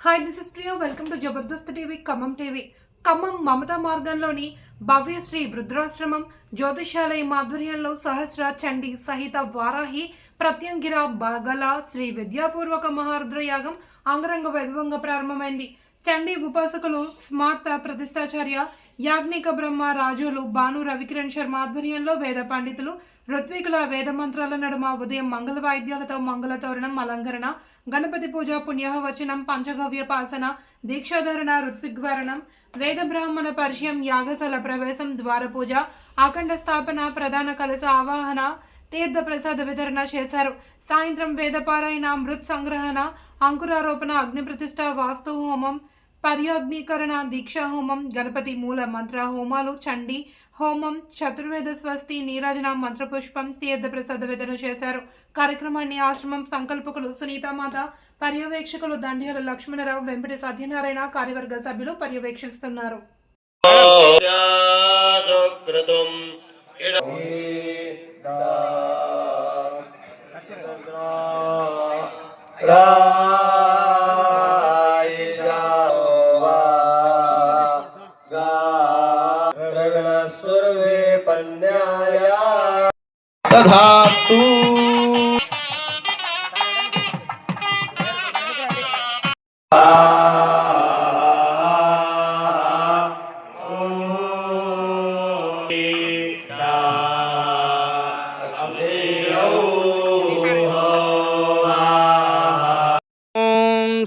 Hi this is Priyo welcome to Jabardasth TV Khammam TV Khammam Mamata మార్గంలోని Bhavya Sri వృద్ధాశ్రమం జ్యోతిషాలయం ఆధ్వర్యంలో సహస్ర చండి సహిత వారాహి ప్రత్యంగిర బగల శ్రీ విద్యాపూర్వక మహారుద్రయాగం అంగరంగ వైభవంగా ప్రారంభమైంది చండీ ఉపాసకులు స్మార్త ప్రతిష్టాచార్య యాజ్ఞిక బ్రహ్మ రాజులు భాను రవికిరణ్ శర్మ ఆధ్వర్యంలో వేద పండితులు ఋత్వికుల వేద మంత్రాల నడుమ ఉదయం మంగళ వాయిద్యాలతో మంగళ తోరణం అలంకరణ గణపతి పూజ పుణ్యహవచనం పంచగవ్య పాసన దీక్షాధరణ ఋత్విగ్వరణం వేద బ్రాహ్మణ పరిచయం యాగశాల ప్రవేశం ద్వార పూజ అఖండ స్థాపన ప్రధాన కలశ ఆవాహన తీర్థ ప్రసాద వితరణ చేశారు. సాయంత్రం వేదపారాయణ మృత్ సంగ్రహణ అంకురారోపణ అగ్ని ప్రతిష్ట వాస్తు హోమం పర్యాగ్నీకరణ దీక్షా హోమం గణపతి మూల మంత్ర హోమాలు చండీ హోమం చతుర్వేద స్వస్తి నీరాజన మంత్రపుష్పం తీర్థ ప్రసాద వితరణ చేశారు. కార్యక్రమాన్ని ఆశ్రమం సంకల్పకులు సునీతామాత పర్యవేక్షకులు దండ్యాల లక్ష్మణరావు వెంపటి సత్యనారాయణ కార్యవర్గ సభ్యులు పర్యవేక్షిస్తున్నారు. సుకృతం తథాస్తు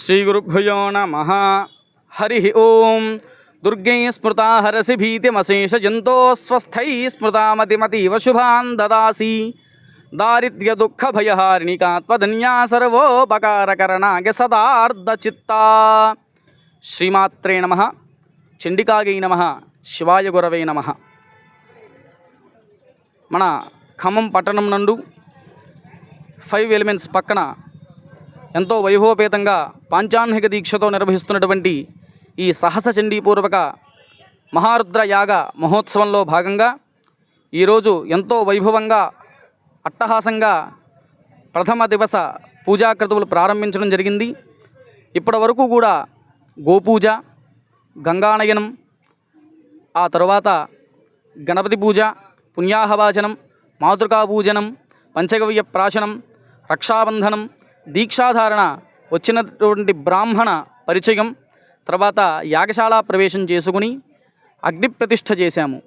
శ్రీ గురుభ్యో నమ. హరి ఓం దుర్గై స్మృతా హరసి భీతిమశేష జంతోస్వస్థై స్మృతామతిమతీవ శుభాన్ దదాసి దారిద్ర్య దుఃఖ భయహారిణికాత్మధన్యా సర్వోపకారకరణాగ సదార్ధచిత్తా శ్రీమాత్రే నమ చండికాగై నమ శివాయ గురవై నమ మన ఖమ్మం పట్టణం నందు ఫైవ్ ఎలిమెంట్స్ పక్కన ఎంతో వైభవపేతంగా పాంచాన్హిక దీక్షతో నిర్వహిస్తున్నటువంటి ఈ సహస చండీపూర్వక మహారుద్ర యాగ మహోత్సవంలో భాగంగా ఈరోజు ఎంతో వైభవంగా అట్టహాసంగా ప్రథమ దివస పూజాకృతువులు ప్రారంభించడం జరిగింది. ఇప్పటి వరకు కూడా గోపూజ గంగానయనం ఆ తరువాత గణపతి పూజ పుణ్యాహవాచనం మాతృకా పూజనం పంచగవ్య ప్రాశనం రక్షాబంధనం దీక్షాధారణ వచ్చినటువంటి బ్రాహ్మణ పరిచయం తర్వాత యాగశాల ప్రవేశం చేసుకుని అగ్ని ప్రతిష్ఠ చేశాము.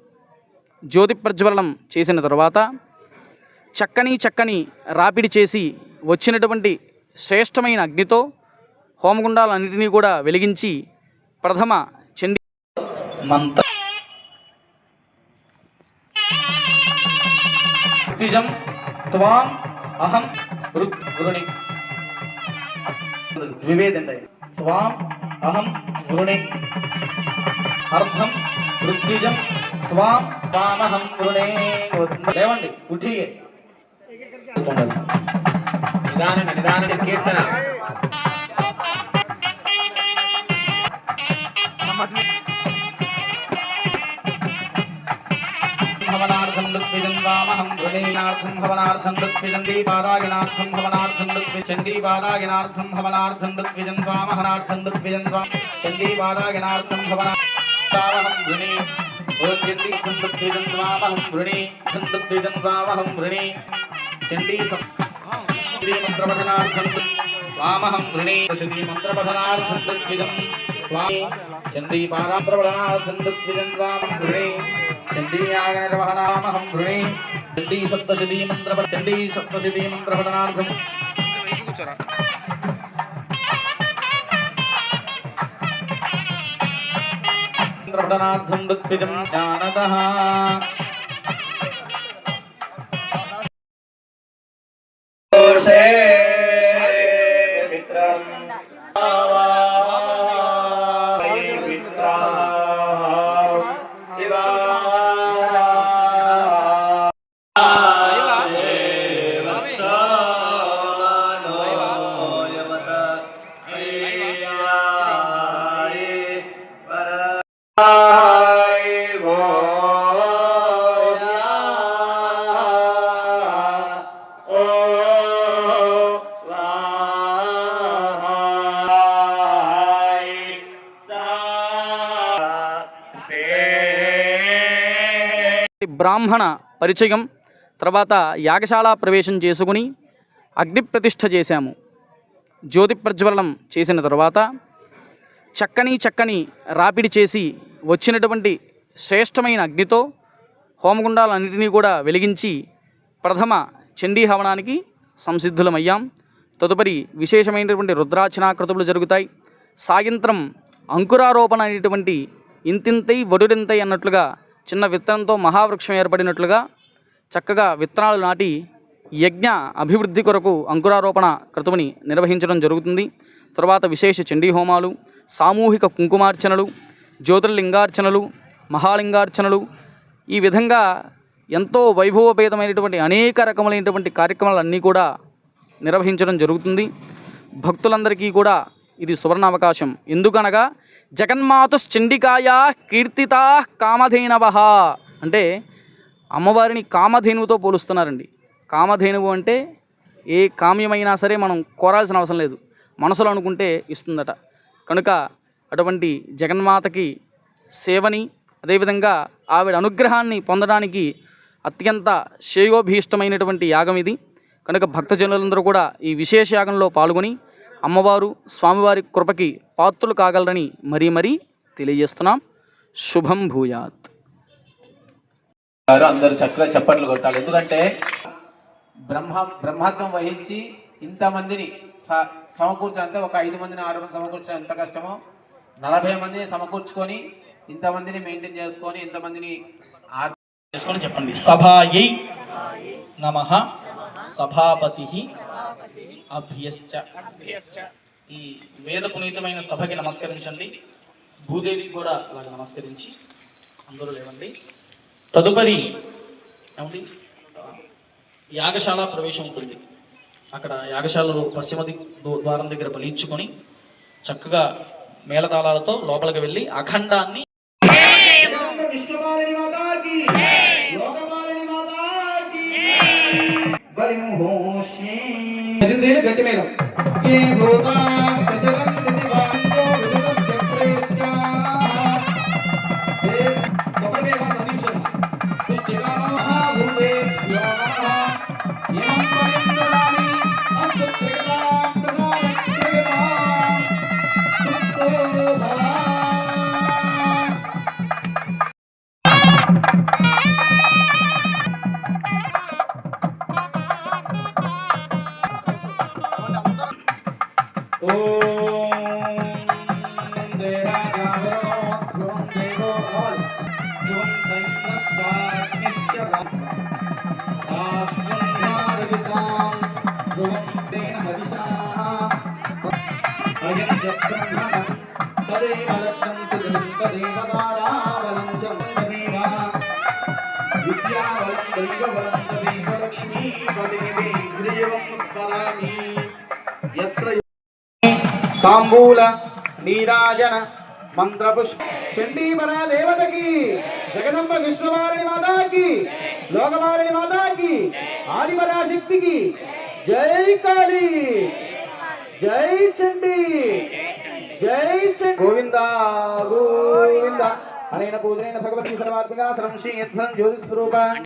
జ్యోతి ప్రజ్వలనం చేసిన తర్వాత చక్కని చక్కని రాపిడి చేసి వచ్చినటువంటి శ్రేష్టమైన అగ్నితో హోమగుండాలన్నింటినీ కూడా వెలిగించి ప్రథమ చండి మంత్ర త్వాం అహం ద్వివేదండి త్వాం అహం వృణి అర్థం ఋత్విజం త్వాం త్వామహం వృణే లేవండి ఉఠియే నిదాన నిదాన కీర్తన. భవనార్థం ఋత్విజం వామహం వృణీనార్థం దీపారాయణార్థం భవనార్థం ఋత్వి చండీపారాయణార్థం భవనార్థం ఋత్విజం వామహనార్థం ఋత్విజం వామ చండీపారాయణార్థం భవనార్థం వృణీ ఓం చండీర్థం ఋత్విజం వామహం వృణీ ఋత్విజం వామహం వృణీ చండీ శ్రీమంత్రపఠనార్థం వామహం వృణే శ్రీమంత్రపఠనార్థం వామహం వృణే చండీయాగనిర్వహణామహం వృణే చండీ సప్తశతీ మంత్ర చండీ సప్తశతీ మంత్రపఠనార్థం మంత్రపఠనార్థం ఋత్విజం జ్ఞానతః దోషే బ్రాహ్మణ పరిచయం తర్వాత యాగశాల ప్రవేశం చేసుకుని అగ్ని ప్రతిష్ఠ చేశాము. జ్యోతి ప్రజ్వలనం చేసిన తర్వాత చక్కని చక్కని రాపిడి చేసి వచ్చినటువంటి శ్రేష్టమైన అగ్నితో హోమగుండాలన్నింటినీ కూడా వెలిగించి ప్రథమ చండీ హవనానికి సంసిద్ధులమయ్యాం. తదుపరి విశేషమైనటువంటి రుద్రార్చనాకృతులు జరుగుతాయి. సాయంత్రం అంకురారోపణ అనేటువంటి ఇంతింతై వడురింతై అన్నట్లుగా చిన్న విత్తనంతో మహావృక్షం ఏర్పడినట్లుగా చక్కగా విత్తనాలు నాటి యజ్ఞ అభివృద్ధి కొరకు అంకురారోపణ క్రతువుని నిర్వహించడం జరుగుతుంది. తర్వాత విశేష చండీ హోమాలు సామూహిక కుంకుమార్చనలు జ్యోతిర్లింగార్చనలు మహాలింగార్చనలు. ఈ విధంగా ఎంతో వైభవపేతమైనటువంటి అనేక రకములైనటువంటి కార్యక్రమాలన్నీ కూడా నిర్వహించడం జరుగుతుంది. భక్తులందరికీ కూడా ఇది సువర్ణ అవకాశం ఎందుకనగా జగన్మాతుశ్చండికాయ కీర్తితా కామధేనవ. అంటే అమ్మవారిని కామధేనువుతో పోలుస్తున్నారండి. కామధేనువు అంటే ఏ కామ్యమైనా సరే మనం కోరాల్సిన అవసరం లేదు. మనసులో అనుకుంటే ఇస్తుందట. కనుక అటువంటి జగన్మాతకి సేవని అదేవిధంగా ఆవిడ అనుగ్రహాన్ని పొందడానికి అత్యంత శ్రేయోభీష్టమైనటువంటి యాగం ఇది. కనుక భక్తజనులందరూ కూడా ఈ విశేష యాగంలో పాల్గొని అమ్మవారు స్వామివారి కృపకి పాత్రులు కాగలరని మరీ మరీ తెలియజేస్తున్నాం. శుభం భూయాత్. అందరూ చక్కగా చప్పట్లు కొట్టాలి. ఎందుకంటే బ్రహ్మ బ్రహ్మత్వం వహించి ఇంతమందిని స- సమకూర్చాలంటే ఒక ఐదు మందిని ఆరు మంది సమకూర్చడం ఎంత కష్టమో? నలభై మందిని సమకూర్చుకొని ఇంతమందిని మెయింటైన్ చేసుకొని ఇంతమందిని చేసుకొని చెప్పండి. సభాయై నమ. సభాపతి అభ్యశ్చ. ఈ వేద పునీతమైన సభకి నమస్కరించండి. భూదేవికి కూడా అలాగ నమస్కరించి అందరూ లేవండి. తదుపరి ఏమండి? యాగశాల ప్రవేశం ఉంటుంది. అక్కడ యాగశాలలో పశ్చిమ ద్వారం దగ్గర బలిచ్చుకొని చక్కగా మేళతాళాలతో లోపలికి వెళ్ళి అఖండాన్ని ജിന്ദയിൽ ഗട്ടിമേലം ഈ ഭൂതാ പ്രജലം Bye. తాంబూల నీరాజన మంత్రపుష్ప చండీమల దేవతకి జగదంబ విశ్వమాలిని మాతాకి లోకమాలిని మాతాకి ఆదిపరాశక్తికి జై కాళీ. జై చండీ. జై చండీ. గోవింద గోవింద. అనేన పూజనైన భగవతి సర్వాత్మిక సరం శ్రీ యద్భరం జ్యోతిస్వరూప.